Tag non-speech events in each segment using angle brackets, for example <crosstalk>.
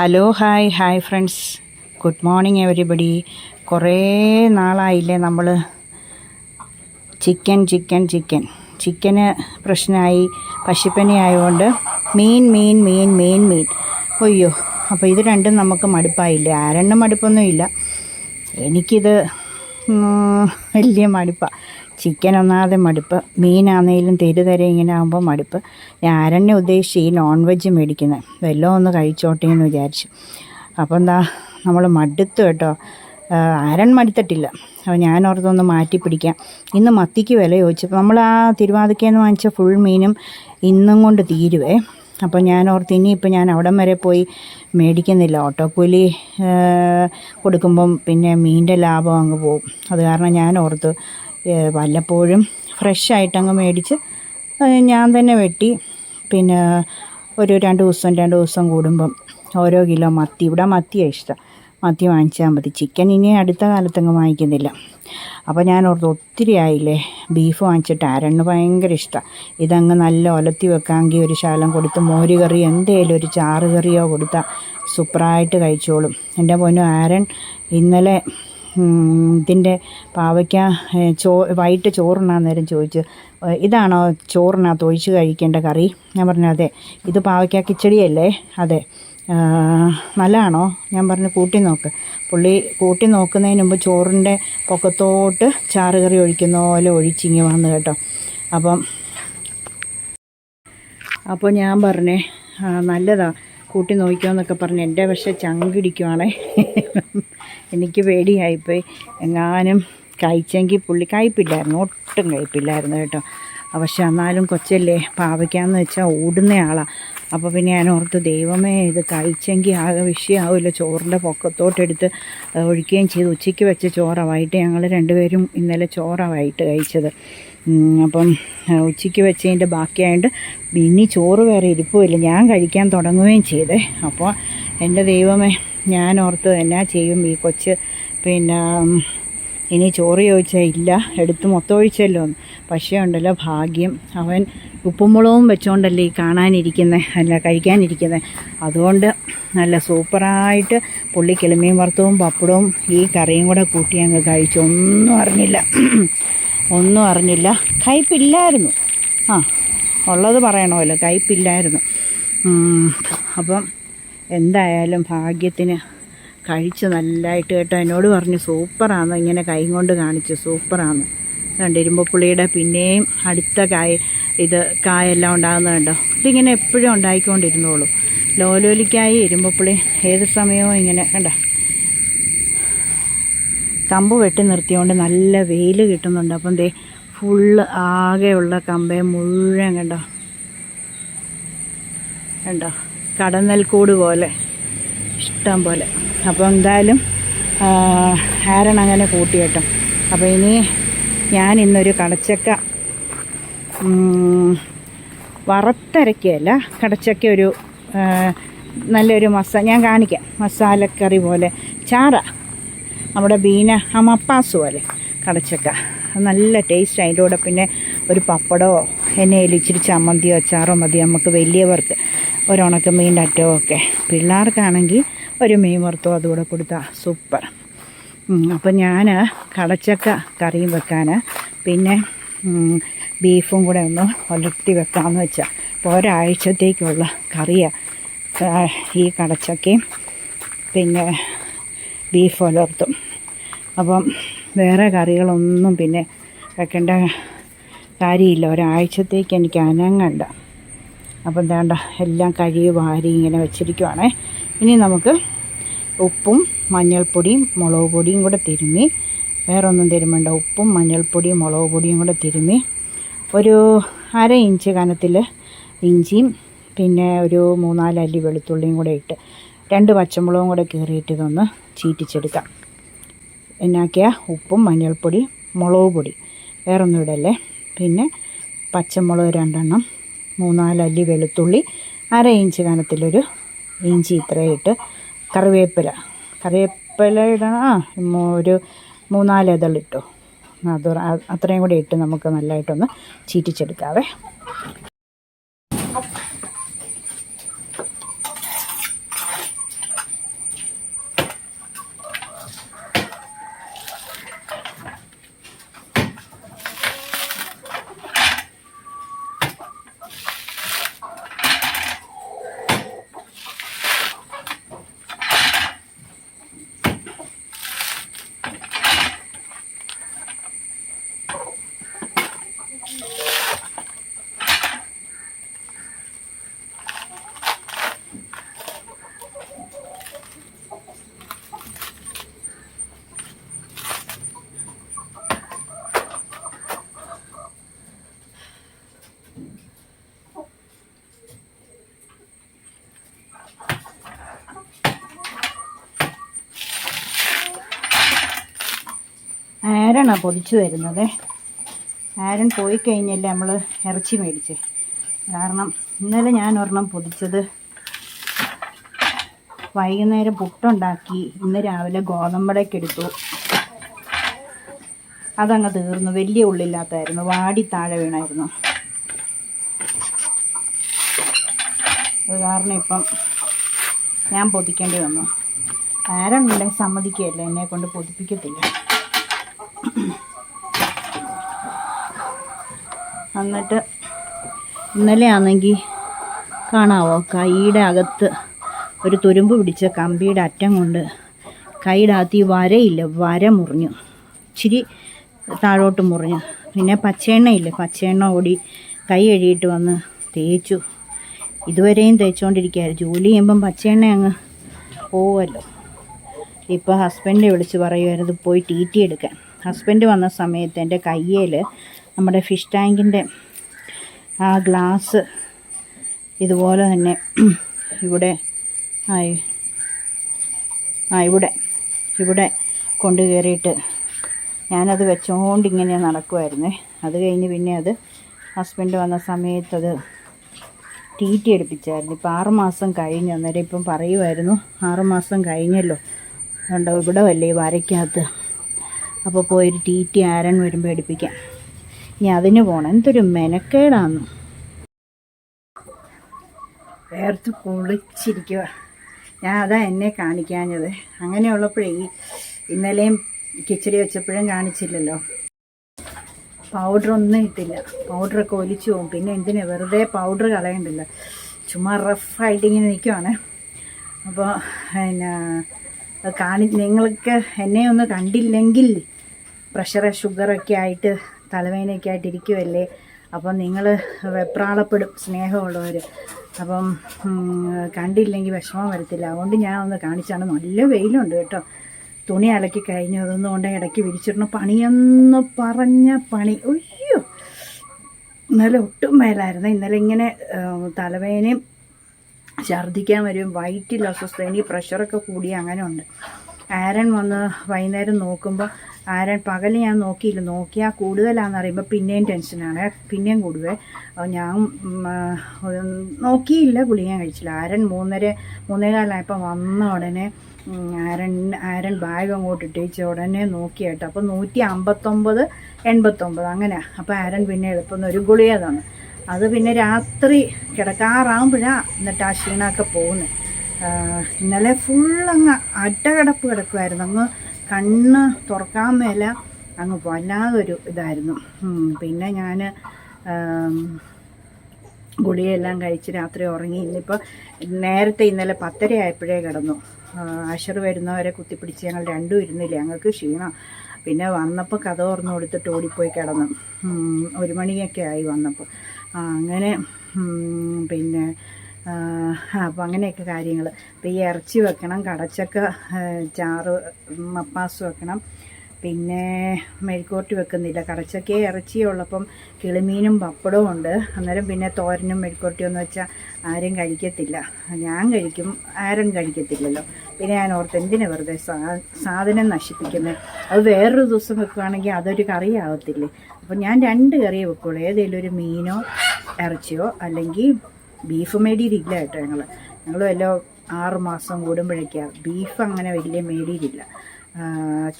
Hello hi hi friends good morning everybody കുറേ നാളായില്ലേ നമ്മൾ ചിക്കൻ ചിക്കൻ ചിക്കൻ. ചിക്കന് പ്രശ്നമായി പശുപ്പനി ആയതുകൊണ്ട് മീൻ മീൻ മീൻ മീൻ മീൻ. അയ്യോ അപ്പോൾ ഇത് രണ്ടും നമുക്ക് മടുപ്പായില്ലേ? ആരെണ്ണം മടുപ്പൊന്നുമില്ല. എനിക്കിത് വലിയ മടുപ്പാണ് ചിക്കൻ ഒന്നാതെ മടുപ്പ്. മീനാണെങ്കിലും തെരുതര ഇങ്ങനെ ആകുമ്പോൾ മടുപ്പ്. ഞാൻ അരണ്യ ഉദ്ദേശിച്ച് ഈ നോൺ വെജ് മേടിക്കുന്നത് വല്ലതും ഒന്ന് കഴിച്ചോട്ടെ എന്ന് വിചാരിച്ചു. അപ്പോൾ എന്താ നമ്മൾ മടുത്തു കേട്ടോ. അരൺ മടുത്തിട്ടില്ല. അപ്പോൾ ഞാൻ ഓർത്തൊന്ന് മാറ്റി പിടിക്കാം. ഇന്ന് മത്തിക്ക് വില ചോദിച്ചപ്പോൾ നമ്മൾ ആ തിരുവാതിക്കയെന്ന് വാങ്ങിച്ച ഫുൾ മീനും ഇന്നും കൊണ്ട് തീരുവേ. അപ്പോൾ ഞാൻ ഓർത്ത് ഇനിയിപ്പോൾ ഞാൻ അവിടം വരെ പോയി മേടിക്കുന്നില്ല. ഓട്ടോക്കൂലി കൂലി കൊടുക്കുമ്പം പിന്നെ മീനിന്റെ ലാഭം അങ്ങ് പോകും. അത് കാരണം ഞാൻ ഓർത്ത് വല്ലപ്പോഴും ഫ്രഷ് ആയിട്ടങ്ങ് മേടിച്ച് ഞാൻ തന്നെ വെട്ടി. പിന്നെ ഒരു രണ്ട് ദിവസം രണ്ട് ദിവസം കൂടുമ്പം ഓരോ കിലോ മത്തി. ഇവിടെ മത്തിയാണ് ഇഷ്ടം. മത്തി വാങ്ങിച്ചാൽ മതി. ചിക്കൻ ഇനി അടുത്ത കാലത്തങ്ങ് വാങ്ങിക്കുന്നില്ല. അപ്പോൾ ഞാൻ ഓർത്ത് ഒത്തിരി ആയില്ലേ? ബീഫ് വാങ്ങിച്ചിട്ട് അരണ്ണ് ഭയങ്കര ഇഷ്ടമാണ് ഇതങ്ങ് നല്ല ഒലത്തി വെക്കാമെങ്കിൽ ഒരു ശാലം കൊടുത്ത് മോര് കറി എന്തേലും ഒരു ചാറ് കറിയോ കൊടുത്താൽ സൂപ്പറായിട്ട് കഴിച്ചോളും. എന്റെ പൊന്നു ആരൻ ഇന്നലെ ഇതിന്റെ പാവയ്ക്ക ചോ വൈകിട്ട് ചോറുണ്ണാൻ നേരം ചോദിച്ചു "ഏ, ഇതാണോ ചോറിനകത്ത് ഒഴിച്ച് കഴിക്കേണ്ട കറി? ഞാൻ പറഞ്ഞു അതെ ഇത് പാവയ്ക്ക കിച്ചടിയല്ലേ? അതെ. നല്ലതാണോ? ഞാൻ പറഞ്ഞു കൂട്ടി നോക്ക്. പുള്ളി കൂട്ടി നോക്കുന്നതിന് മുമ്പ് ചോറിന്റെ പൊക്കത്തോട്ട് ചാറ് കറി ഒഴിക്കുന്ന പോലെ ഒഴിച്ചിങ്ങി വന്നു കേട്ടോ. അപ്പം അപ്പോൾ ഞാൻ പറഞ്ഞേ "ആ, നല്ലതാ. കൂട്ടി നോക്കിയോന്നൊക്കെ പറഞ്ഞ് എന്റെ പക്ഷേ ചങ്കിടിക്കുവാണേ. എനിക്ക് പേടിയായിപ്പോയി. എങ്ങാനും കഴിച്ചെങ്കിൽ പുള്ളി കഴിപ്പില്ലായിരുന്നു ഒട്ടും കഴിപ്പില്ലായിരുന്നു കേട്ടോ. പക്ഷെ എന്നാലും കൊച്ചല്ലേ പാവയ്ക്കാന്ന് വെച്ചാൽ ഓടുന്ന ആളാണ് അപ്പോൾ പിന്നെ ഞാൻ ഓർത്ത് ദൈവമേ ഇത് കഴിച്ചെങ്കിൽ ആകെ വിഷയമാവില്ല ചോറിന്റെ പൊക്കത്തോട്ടെടുത്ത് ഒഴിക്കുകയും ചെയ്തു. ഉച്ചയ്ക്ക് വെച്ച ചോറാണ് വൈകിട്ട് ഞങ്ങൾ രണ്ടുപേരും ഇന്നലെ ചോറാണ് വൈകിട്ട് കഴിച്ചത് അപ്പം ഉച്ചയ്ക്ക് വെച്ചതിന്റെ ബാക്കിയായിട്ട് ഇനി ചോറ് വേറെ ഇരിപ്പുമില്ല. ഞാൻ കഴിക്കാൻ തുടങ്ങുകയും ചെയ്തേ. അപ്പോൾ എന്റെ ദൈവമേ ഞാൻ ഓർത്ത് എന്നാ ചെയ്യും ഈ കൊച്ച്. പിന്നെ ഇനി ചോറ് ചോദിച്ചാൽ ഇല്ല എടുത്ത് മൊത്തം ഒഴിച്ചല്ലോ. പക്ഷേ ഉണ്ടല്ലോ ഭാഗ്യം. അവൻ ഉപ്പും വെച്ചുകൊണ്ടല്ലേ ഈ കാണാനിരിക്കുന്നത് അല്ല കഴിക്കാനിരിക്കുന്നത് അതുകൊണ്ട് നല്ല സൂപ്പറായിട്ട് പുള്ളി കിളിമീൻ വറുത്തവും പപ്പടവും ഈ കറിയും കൂടെ കൂട്ടി അങ്ങ് കഴിച്ചു. ഒന്നും അറിഞ്ഞില്ല. ഒന്നും അറിഞ്ഞില്ല. കയ്പില്ലായിരുന്നു. ആ ഉള്ളത് പറയണമല്ലോ. കയ്പില്ലായിരുന്നു. അപ്പം എന്തായാലും ഭാഗ്യത്തിന് കഴിച്ച് നല്ലതായിട്ട് കേട്ടോ. എന്നോട് പറഞ്ഞു സൂപ്പറാന്ന്. ഇങ്ങനെ കൈ കൊണ്ട് കാണിച്ചു സൂപ്പറാന്ന്. കണ്ട് ഇരുമ്പപ്പുള്ളിയുടെ പിന്നെയും അടുത്ത കായ ഇത് കായെല്ലാം ഉണ്ടാകുന്നത് കണ്ടോ? ഇതിങ്ങനെ എപ്പോഴും ഉണ്ടായിക്കൊണ്ടിരുന്നോളൂ. ലോലോലിക്കായി ഇരുമ്പപ്പുളി ഏത് സമയവും ഇങ്ങനെ കണ്ട? കമ്പ് വെട്ടി നിർത്തിയോണ്ട് നല്ല വെയിൽ കിട്ടുന്നുണ്ട്. അപ്പം ദേ ഫുള്ള് ആകെയുള്ള കമ്പേ മുഴുവൻ കണ്ടോ? കണ്ടോ? കടന്നൽക്കൂട് പോലെ. ഇഷ്ടം പോലെ. അപ്പോൾ എന്തായാലും ആരൺ അങ്ങനെ കൂട്ടി കേട്ടോ. അപ്പോൾ ഇനി ഞാൻ ഇന്നൊരു കടച്ചക്ക വറുത്തരക്കല്ല കടച്ചക്ക ഒരു നല്ലൊരു മസ ഞാൻ കാണിക്കാം. മസാലക്കറി പോലെ. ചാറ നമ്മുടെ ബീന ആ മപ്പാസ് പോലെ കടച്ചക്ക. നല്ല ടേസ്റ്റ് അതിന്റെ കൂടെ. പിന്നെ ഒരു പപ്പടമോ എണ്ണയിൽ ഇച്ചിരി ചമ്മന്തിയോ അച്ചാറോ മതി നമുക്ക് വലിയവർക്ക് ഒരു ഉണക്ക മീന്റെ അറ്റവും ഒക്കെ. പിള്ളേർക്കാണെങ്കിൽ ഒരു മീൻ വറുത്തോ അതുകൂടെ കൊടുത്താൽ സൂപ്പർ. അപ്പം ഞാൻ കടച്ചക്ക കറിയും വെക്കാൻ പിന്നെ ബീഫും കൂടെ ഒന്ന് ഒലർത്തി വെക്കാമെന്ന് വെച്ചാൽ അപ്പോൾ ഒരാഴ്ചത്തേക്കുള്ള കറിയാണ് ഈ കടച്ചക്കയും പിന്നെ ബീഫ് ഒലർത്തും. അപ്പം വേറെ കറികളൊന്നും പിന്നെ വെക്കേണ്ട കാര്യമില്ല. ഒരാഴ്ചത്തേക്ക് എനിക്ക് അനങ്ങണ്ട. അപ്പം എന്താണ്ട എല്ലാം കഴുകി വാരി ഇങ്ങനെ വെച്ചിരിക്കുവാണേ. ഇനി നമുക്ക് ഉപ്പും മഞ്ഞൾപ്പൊടിയും മുളക് പൊടിയും കൂടെ തിരുമ്മി വേറെ ഒന്നും തിരുമ്മണ്ട ഉപ്പും മഞ്ഞൾപ്പൊടിയും മുളക് പൊടിയും കൂടെ തിരുമ്മി ഒരു അര ഇഞ്ച് കനത്തിൽ ഇഞ്ചിയും പിന്നെ ഒരു മൂന്നാൽ അല്ലി വെളുത്തുള്ളിയും കൂടെ ഇട്ട് രണ്ട് പച്ചമുളകും കൂടെ കീറിയിട്ട് ഇതൊന്ന് ചീറ്റിച്ചെടുക്കാം. എന്നാക്കിയ ഉപ്പും മഞ്ഞൾപ്പൊടി മുളക് പൊടി വേറൊന്നും ഇടല്ലേ? പിന്നെ പച്ചമുളക് രണ്ടെണ്ണം മൂന്നാലല്ലി വെളുത്തുള്ളി അര ഇഞ്ച് കനത്തിലൊരു ഇഞ്ചി ഇത്രയും ഇട്ട് കറിവേപ്പില. കറിവേപ്പില ഇടണം. ആ ഒരു മൂന്നാൽ ഇതളിട്ടോ. അത് അത്രയും കൂടി ഇട്ട് നമുക്ക് നല്ലതായിട്ടൊന്ന് ചീറ്റിച്ചെടുക്കാവേ. ആരാണോ പൊതിച്ചു തരുന്നത്? ആരൻ പോയി കഴിഞ്ഞല്ലേ നമ്മൾ ഇറച്ചി മേടിച്ച്. കാരണം ഇന്നലെ ഞാൻ ഒരെണ്ണം പൊതിച്ചത് വൈകുന്നേരം പുട്ടുണ്ടാക്കി ഇന്ന് രാവിലെ ഗോതമ്പടയ്ക്ക് എടുത്തു അതങ്ങ് തീർന്നു. വലിയ ഉള്ളില്ലാത്തായിരുന്നു. വാടി താഴെ വീണായിരുന്നു. അത് കാരണം ഇപ്പം ഞാൻ പൊതിക്കേണ്ടി വന്നു. ആരുണ്ടെങ്കിൽ സമ്മതിക്കുകയല്ല? എന്നെ കൊണ്ട് പൊതിപ്പിക്കത്തില്ല. എന്നിട്ട് ഇന്നലെ ആണെങ്കിൽ കാണാവോ? കൈയുടെ അകത്ത് ഒരു തുരുമ്പ് പിടിച്ച കമ്പിയുടെ അറ്റം കൊണ്ട് കൈയുടെ അകത്ത് ഈ വരയില്ല വര മുറിഞ്ഞു. ഇച്ചിരി താഴോട്ട് മുറിഞ്ഞു. പിന്നെ പച്ചയെണ്ണയില്ല? പച്ചയെണ്ണ ഓടി കൈ എഴുതിയിട്ട് വന്ന് തേച്ചു. ഇതുവരെയും തേച്ചുകൊണ്ടിരിക്കുകയായിരുന്നു ജോലി ചെയ്യുമ്പം പച്ചയെണ്ണ അങ്ങ് പോവുമല്ലോ ഇപ്പോൾ ഹസ്ബൻഡിനെ വിളിച്ച് പറയുമായിരുന്നു പോയി ടി ടി എടുക്കാൻ. ഹസ്ബൻഡ് വന്ന സമയത്ത് എന്റെ കയ്യിൽ നമ്മുടെ ഫിഷ് ടാങ്കിന്റെ ആ ഗ്ലാസ് ഇതുപോലെ തന്നെ ഇവിടെ ആയി ആ ഇവിടെ ഇവിടെ കൊണ്ടു കയറിയിട്ട് ഞാനത് വെച്ചുകൊണ്ട് ഇങ്ങനെ നടക്കുമായിരുന്നേ അത് കഴിഞ്ഞ് പിന്നെ അത് ഹസ്ബൻഡ് വന്ന സമയത്ത് അത് എടുപ്പിച്ചായിരുന്നു. ഇപ്പം ആറുമാസം കഴിഞ്ഞു അന്നേരം ഇപ്പം പറയുമായിരുന്നു ആറുമാസം കഴിഞ്ഞല്ലോ. ഉണ്ടോ ഇവിടെ വല്ലേ വരയ്ക്കകത്ത്? അപ്പോൾ പോയൊരു ടി ടി ആരൻ വരുമ്പോൾ എടുപ്പിക്കാം. ഇനി അതിന് പോകണം എന്തൊരു മെനക്കേടാന്ന്. വേർത്ത് കുളിച്ചിരിക്കുക ഞാൻ അതാ എന്നെ കാണിക്കാഞ്ഞത്. അങ്ങനെയുള്ളപ്പോഴേ ഇന്നലെയും കിച്ചടി വെച്ചപ്പോഴും കാണിച്ചില്ലല്ലോ. പൗഡർ ഒന്നും ഇട്ടില്ല. പൗഡറൊക്കെ ഒലിച്ചു പോകും. പിന്നെ എന്തിനാ വെറുതെ പൗഡർ കളയണ്ടല്ലോ? ചുമ്മാ റഫായിട്ട് ഇങ്ങനെ നിൽക്കുവാണ് അപ്പോൾ പിന്നെ കാണി നിങ്ങൾക്ക് എന്നെ ഒന്ന് കണ്ടില്ലെങ്കിൽ പ്രഷർ ഷുഗറൊക്കെ ആയിട്ട് തലവേദനയൊക്കെ ആയിട്ട് ഇരിക്കുമല്ലേ അപ്പം നിങ്ങൾ വെപ്രാളപ്പെടും സ്നേഹമുള്ളവർ അപ്പം കണ്ടില്ലെങ്കിൽ വിഷമം വരത്തില്ല. അതുകൊണ്ട് ഞാൻ ഒന്ന് കാണിച്ചാണ്. നല്ല വെയിലുണ്ട് കേട്ടോ. തുണി അലക്കി കഴിഞ്ഞു. അതൊന്നും കൊണ്ട് ഇടയ്ക്ക് വിരിച്ചിടണം. പണിയെന്ന് പറഞ്ഞ പണി. അയ്യോ! ഇന്നലെ ഒട്ടും മേലായിരുന്നു. ഇന്നലെ ഇങ്ങനെ തലവേദനയും ഛർദ്ദിക്കാൻ വരും വയറ്റിൽ അസ്വസ്ഥ എനിക്ക് പ്രഷറൊക്കെ കൂടി അങ്ങനെ ഉണ്ട് ആരൻ വന്ന് വൈകുന്നേരം നോക്കുമ്പോൾ ആരൻ പകൽ ഞാൻ നോക്കിയില്ല. നോക്കിയാൽ കൂടുതലാണെന്ന് അറിയുമ്പോൾ പിന്നെയും ടെൻഷനാണ് പിന്നെയും കൂടുവേ. ഞാൻ നോക്കിയില്ല ഗുളിക കഴിച്ചില്ല. ആരൻ മൂന്നര മൂന്നേകാലായപ്പോൾ വന്ന ഉടനെ ആരൻ ആരൻ ബാഗ് അങ്ങോട്ട് ഇട്ടേച്ച് ഉടനെ നോക്കി കേട്ടോ. അപ്പോൾ നൂറ്റി അമ്പത്തൊമ്പത് എൺപത്തൊമ്പത് അങ്ങനെ. അപ്പോൾ ആരൻ പിന്നെ എളുപ്പം ഒരു ഗുളിക തന്നു. അത് പിന്നെ രാത്രി കിടക്കാറാകുമ്പോഴാണ് എന്നിട്ട് ആ ക്ഷീണമൊക്കെ പോകുന്നത് ഇന്നലെ ഫുള്ളങ്ങ് അടകടപ്പ് കിടക്കുമായിരുന്നു അങ്ങ് കണ്ണ് തുറക്കാൻ മേല അങ്ങ് വല്ലാതൊരു ഇതായിരുന്നു. പിന്നെ ഞാൻ ഗുളിയെല്ലാം കഴിച്ച് രാത്രി ഉറങ്ങി. ഇന്നിപ്പോൾ നേരത്തെ ഇന്നലെ പത്തര ആയപ്പോഴേ കിടന്നു. അഷർ വരുന്നവരെ കുത്തിപ്പിടിച്ച് ഞങ്ങൾ രണ്ടും ഇരുന്നില്ല? ഞങ്ങൾക്ക് ക്ഷീണം. പിന്നെ വന്നപ്പോൾ കഥ തുറന്നു കൊടുത്തിട്ട് ഓടിപ്പോയി കിടന്നു. ഒരു മണിയൊക്കെ ആയി വന്നപ്പോൾ അങ്ങനെ പിന്നെ അപ്പോൾ അങ്ങനെയൊക്കെ കാര്യങ്ങൾ ഇപ്പോൾ ഈ ഇറച്ചി വെക്കണം കടച്ചക്ക ചാറ് മപ്പാസ് വെക്കണം. പിന്നെ മെഴുക്കോട്ടി വെക്കുന്നില്ല. കടച്ചക്കയും ഇറച്ചിയുള്ളപ്പം കിളിമീനും പപ്പടവും ഉണ്ട്. അന്നേരം പിന്നെ തോരനും മെഴുക്കോട്ടിയും എന്ന് വെച്ചാൽ ആരും കഴിക്കത്തില്ല. ഞാൻ കഴിക്കും ആരും കഴിക്കത്തില്ലല്ലോ. പിന്നെ ഞാൻ ഓർത്ത് എന്തിനു വെറുതെ സാധനം നശിപ്പിക്കുന്നത് അത് വേറൊരു ദിവസം വെക്കുകയാണെങ്കിൽ അതൊരു കറി ആകത്തില്ലേ അപ്പം ഞാൻ രണ്ട് കറിയേ വെക്കുള്ളൂ. ഏതെങ്കിലും ഒരു മീനോ ഇറച്ചിയോ അല്ലെങ്കിൽ ബീഫ് മേടിയിലില്ല കേട്ടോ ഞങ്ങൾ ഞങ്ങൾ വല്ല ആറ് മാസം കൂടുമ്പോഴേക്കാണ് ബീഫ് അങ്ങനെ വലിയ മേടിയിലില്ല.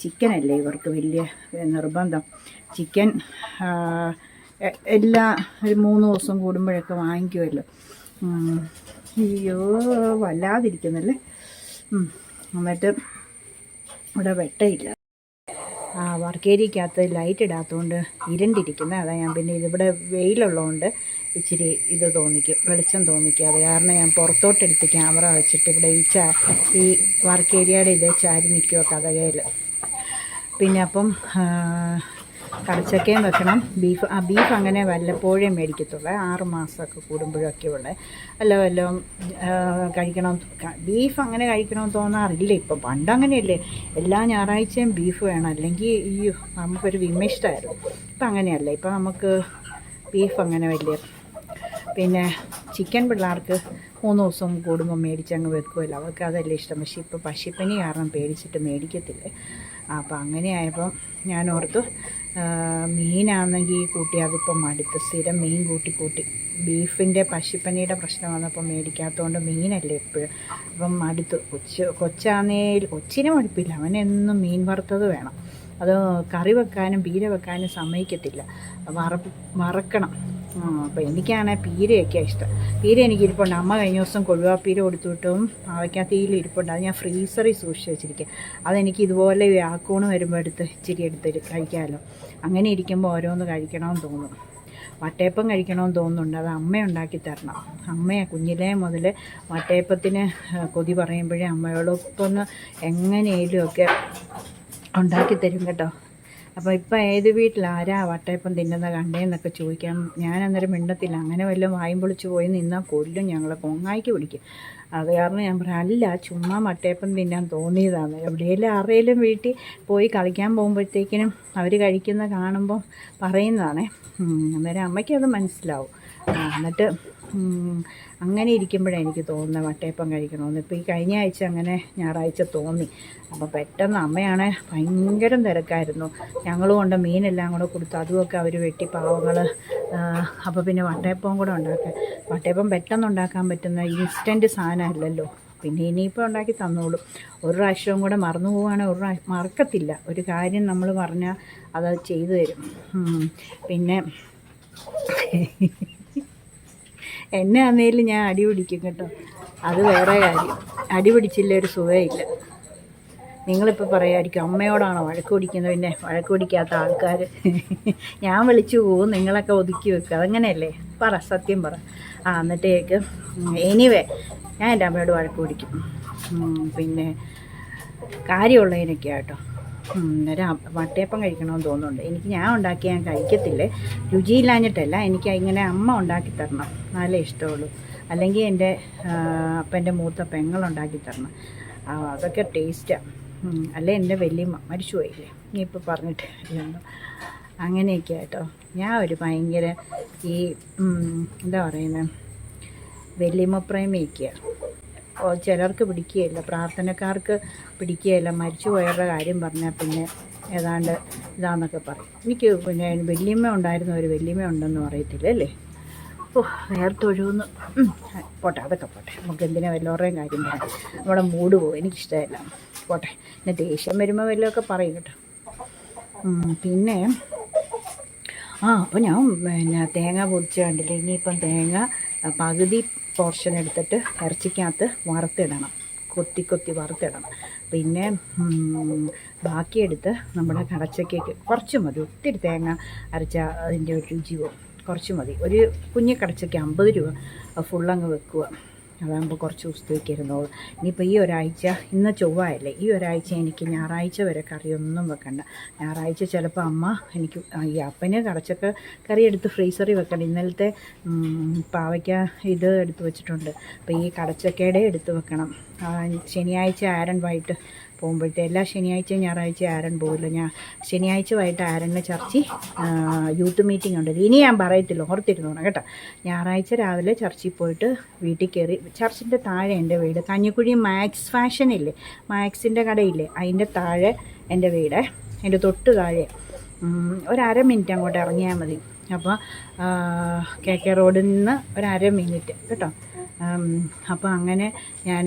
ചിക്കനല്ലേ ഇവർക്ക് വലിയ നിർബന്ധം. ചിക്കൻ എല്ലാ ഒരു മൂന്ന് ദിവസം കൂടുമ്പോഴൊക്കെ വാങ്ങിക്കുമല്ലോ അയ്യോ വല്ലാതിരിക്കുന്നല്ലേ. എന്നിട്ട് ഇവിടെ വെട്ടയില്ല. വർക്കേരിക്കകത്ത് ലൈറ്റ് ഇടാത്തതുകൊണ്ട് ഇരുണ്ടിരിക്കുന്നത് അതാ ഞാൻ പിന്നെ ഇതിവിടെ വെയിലുള്ളതുകൊണ്ട് ഇച്ചിരി ഇത് തോന്നിക്കും വെളിച്ചം തോന്നിക്കും അത് കാരണം ഞാൻ പുറത്തോട്ടെടുത്ത് ക്യാമറ വെച്ചിട്ട് ഇവിടെ ഈ ചാ ഈ വർക്ക് ഏരിയയുടെ ഇത് ചാരി നിൽക്കുമോ കഥകയിൽ പിന്നെ അപ്പം കടച്ചക്കയും വെക്കണം. ബീഫ് ആ ബീഫ് അങ്ങനെ വല്ലപ്പോഴേ മേടിക്കത്തുള്ളൂ. ആറ് മാസമൊക്കെ കൂടുമ്പോഴൊക്കെ ഉള്ളത് അല്ല വല്ലതും കഴിക്കണം. ബീഫ് അങ്ങനെ കഴിക്കണമെന്ന് തോന്നാറില്ല. ഇപ്പം പണ്ട് അങ്ങനെയല്ലേ. എല്ലാ ഞായറാഴ്ചയും ബീഫ് വേണം. അല്ലെങ്കിൽ ഈ നമുക്കൊരു വിമിഷ്ടമായിരുന്നു ഇപ്പം അങ്ങനെയല്ല. ഇപ്പം നമുക്ക് ബീഫ് അങ്ങനെ വലിയ പിന്നെ ചിക്കൻ പിള്ളേർക്ക് മൂന്ന് ദിവസം കൂടുമ്പോൾ മേടിച്ചങ്ങ് വെക്കുമല്ലോ അവർക്ക് അതല്ലേ ഇഷ്ടം. പക്ഷേ ഇപ്പോൾ പശിപ്പനി കാരണം പേടിച്ചിട്ട് മേടിക്കത്തില്ലേ. അപ്പോൾ അങ്ങനെ ആയപ്പോൾ ഞാൻ ഓർത്തു മീനാണെങ്കിൽ കൂട്ടി അതിപ്പം മടുത്ത് സ്ഥിരം മീൻ കൂട്ടി കൂട്ടി. ബീഫിന്റെ പശിപ്പനിയുടെ പ്രശ്നം വന്നപ്പോൾ മേടിക്കാത്തതുകൊണ്ട് മീനല്ലേ എപ്പോഴും അപ്പം മടുത്ത്. കൊച്ച് കൊച്ചാന്നേൽ കൊച്ചിനെ മടുപ്പില്ല. അവനെന്നും മീൻ വറുത്തത് വേണം. അത് കറി വെക്കാനും പീര വെക്കാനും സമ്മതിക്കത്തില്ല. വറ വറക്കണം. അപ്പോൾ എനിക്കാണ് പീരയൊക്കെ ഇഷ്ടം. പീര എനിക്ക് ഇരിപ്പുണ്ട്. അമ്മ കഴിഞ്ഞ ദിവസം കൊഴുവാപ്പീര കൊടുത്തുവിട്ടും പാവയ്ക്കാത്തീയിൽ ഇരിപ്പുണ്ട്. അത് ഞാൻ ഫ്രീസറിൽ സൂക്ഷിച്ച് വെച്ചിരിക്കുക അതെനിക്ക് ഇതുപോലെ വ്യാക്കൂണ് വരുമ്പോൾ എടുത്ത് ഇച്ചിരി എടുത്ത് കഴിക്കാമല്ലോ അങ്ങനെ ഇരിക്കുമ്പോൾ ഓരോന്ന് കഴിക്കണമെന്ന് തോന്നും. വട്ടയപ്പം കഴിക്കണമെന്ന് തോന്നുന്നുണ്ട്. അത് അമ്മ ഉണ്ടാക്കി തരണം. അമ്മയെ കുഞ്ഞിലേ മുതൽ വട്ടയപ്പത്തിന് കൊതി പറയുമ്പോഴേ അമ്മയോടൊപ്പം ഒക്കെ ഉണ്ടാക്കി തരും കേട്ടോ. അപ്പോൾ ഇപ്പം ഏത് വീട്ടിൽ ആരാ വട്ടയപ്പം തിന്നുന്ന കണ്ടേന്നൊക്കെ ചോദിക്കാം. ഞാൻ അന്നേരം മിണ്ടത്തില്ല. അങ്ങനെ വല്ലതും വായും പൊളിച്ച് പോയി നിന്നാൽ കൊല്ലും ഞങ്ങളെ പൊങ്ങായിക്ക് പിടിക്കും. അത് കാരണം ഞാൻ പറഞ്ഞു അല്ല ചുമ്മാ വട്ടയപ്പം തിന്നാൻ തോന്നിയതാണ്. എവിടെയെങ്കിലും ആരുടെയും വീട്ടിൽ പോയി കളിക്കാൻ പോകുമ്പോഴത്തേക്കിനും അവർ കഴിക്കുന്ന കാണുമ്പോൾ പറയുന്നതാണേ. അന്നേരം അമ്മയ്ക്കത് മനസ്സിലാവും. എന്നിട്ട് അങ്ങനെ ഇരിക്കുമ്പോഴാണ് എനിക്ക് തോന്നുന്നത് വട്ടയപ്പം കഴിക്കണമെന്ന് ഇപ്പോൾ ഈ കഴിഞ്ഞ ആഴ്ച അങ്ങനെ ഞായറാഴ്ച തോന്നി. അപ്പോൾ പെട്ടെന്ന് അമ്മയാണെ ഭയങ്കര തിരക്കായിരുന്നു. ഞങ്ങളും കൊണ്ട് മീനെല്ലാം കൂടെ കൊടുത്തു അതുമൊക്കെ അവർ വെട്ടി പാവങ്ങൾ അപ്പോൾ പിന്നെ വട്ടയപ്പം കൂടെ ഉണ്ടാക്കുക വട്ടയപ്പം പെട്ടെന്ന് ഉണ്ടാക്കാൻ പറ്റുന്ന ഇൻസ്റ്റന്റ് സാധനമല്ലല്ലോ. പിന്നെ ഇനിയിപ്പോൾ ഉണ്ടാക്കി തന്നോളും. ഒരു പ്രാവശ്യവും കൂടെ മറന്നു പോവുകയാണെങ്കിൽ ഒരു മറക്കത്തില്ല. ഒരു കാര്യം നമ്മൾ പറഞ്ഞാൽ അത് ചെയ്തു തരും. പിന്നെ എന്നെ ആന്നേലും ഞാൻ അടി പിടിക്കും കേട്ടോ. അത് വേറെ കാര്യം. അടി പിടിച്ചില്ല ഒരു സുഖമില്ല നിങ്ങളിപ്പോൾ പറയായിരിക്കും അമ്മയോടാണോ വഴക്ക് പിടിക്കുന്നത്? പിന്നെ വഴക്ക് പിടിക്കാത്ത ആൾക്കാർ ഞാൻ വിളിച്ചു പോവും നിങ്ങളൊക്കെ ഒതുക്കി വെക്കുക അതങ്ങനെയല്ലേ? പറ സത്യം പറ. ആ എന്നിട്ടേക്ക് എനിവേ ഞാൻ എന്റെ അമ്മയോട് വഴക്ക് പിടിക്കും. പിന്നെ കാര്യമുള്ളതിനൊക്കെ വട്ടയപ്പം കഴിക്കണമെന്ന് തോന്നുന്നുണ്ട്. എനിക്ക് ഞാൻ ഉണ്ടാക്കി ഞാൻ കഴിക്കത്തില്ലേ. രുചിയില്ലാഞ്ഞിട്ടല്ല. എനിക്ക് ഇങ്ങനെ അമ്മ ഉണ്ടാക്കി തരണം. നല്ല ഇഷ്ടമുള്ളൂ. അല്ലെങ്കിൽ എന്റെ അപ്പന്റെ മൂത്ത പെങ്ങളുണ്ടാക്കി തരണം. അതൊക്കെ ടേസ്റ്റാണ് അല്ലെ എന്റെ വലിയമ്മ മരിച്ചു പോയില്ലേ? ഇപ്പോൾ പറഞ്ഞിട്ട് അങ്ങനെയൊക്കെ കേട്ടോ ഞാൻ ഒരു ഭയങ്കര ഈ എന്താ പറയുന്നത് വലിയമ്മ പ്രേമിയൊക്കെയാണ് ചിലർക്ക് പിടിക്കുകയില്ല. പ്രാർത്ഥനക്കാർക്ക് പിടിക്കുകയില്ല. മരിച്ചു പോയവരുടെ കാര്യം പറഞ്ഞാൽ പിന്നെ ഏതാണ്ട് ഇതാന്നൊക്കെ പറയും. എനിക്ക് പിന്നെ വല്യമ്മ ഉണ്ടായിരുന്ന ഒരു വല്യമ്മ ഉണ്ടെന്ന് പറയത്തില്ല അല്ലേ? ഓ നേർത്തൊഴുന്ന് പോട്ടെ അതൊക്കെ പോട്ടെ. നമുക്ക് എന്തിനാ വല്ലവരുടെയും കാര്യം പറയാം നമ്മുടെ മൂഡ് പോകും. എനിക്കിഷ്ടമല്ല. പോട്ടെ. പിന്നെ ദേഷ്യം വരുമ്പോൾ വല്ലതൊക്കെ പറയും കേട്ടോ. പിന്നെ ആ അപ്പോൾ ഞാൻ പിന്നെ തേങ്ങ പൊതിച്ച് കണ്ടില്ല? ഇനിയിപ്പം തേങ്ങ പകുതി പോർഷൻ എടുത്തിട്ട് ഇറച്ചിക്കകത്ത് വറുത്തിടണം. കൊത്തി കൊത്തി വറുത്തിടണം. പിന്നെ ബാക്കിയെടുത്ത് നമ്മുടെ കടച്ചക്കയ്ക്ക് കുറച്ച് മതി. ഒത്തിരി തേങ്ങ അരച്ച അതിന്റെ ഒരു രുചിയോ കുറച്ച് മതി. ഒരു കുഞ്ഞു കടച്ചയ്ക്ക് അമ്പത് രൂപ ഫുള്ളങ്ങ് വെക്കുക. അതാകുമ്പോൾ കുറച്ച് ദിവസത്തേക്ക് ഇരുന്നോളൂ. ഇനിയിപ്പോൾ ഈ ഒരാഴ്ച ഇന്ന് ചൊവ്വായല്ലേ ഈ ഒരാഴ്ച എനിക്ക് ഞായറാഴ്ച വരെ കറിയൊന്നും വെക്കണ്ട. ഞായറാഴ്ച ചിലപ്പോൾ അമ്മ എനിക്ക് ഈ അപ്പന് കടച്ചക്ക കറി എടുത്ത് ഫ്രീസറിൽ വെക്കണം. ഇന്നലത്തെ പാവയ്ക്ക ഇത് എടുത്ത് വെച്ചിട്ടുണ്ട്. അപ്പോൾ ഈ കടച്ചക്കയുടെ എടുത്ത് വെക്കണം. ശനിയാഴ്ച ആരൻ വൈകിട്ട് പോകുമ്പോഴത്തെ എല്ലാ ശനിയാഴ്ചയും ഞായറാഴ്ച ആരൻ പോകില്ല ഞാൻ ശനിയാഴ്ച വൈകിട്ട് ആരനെ ചർച്ചി യൂത്ത് മീറ്റിംഗ് ഉണ്ട് ഇനി ഞാൻ പറയത്തില്ല ഓർത്തിരുന്നോണം കേട്ടോ. ഞായറാഴ്ച രാവിലെ ചർച്ചിൽ പോയിട്ട് വീട്ടിൽ കയറി ചർച്ചിന്റെ താഴെ എന്റെ വീട് കഞ്ഞിക്കുഴി മാക്സ് ഫാഷൻ ഇല്ലേ? മാക്സിന്റെ കടയില്ലേ? അതിന്റെ താഴെ എന്റെ വീട് എന്റെ തൊട്ട് താഴെ. ഒരര മിനിറ്റ് അങ്ങോട്ട് ഇറങ്ങിയാൽ മതി. അപ്പോൾ കെ കെ റോഡിൽ നിന്ന് ഒരര മിനിറ്റ് കേട്ടോ. അപ്പോൾ അങ്ങനെ ഞാൻ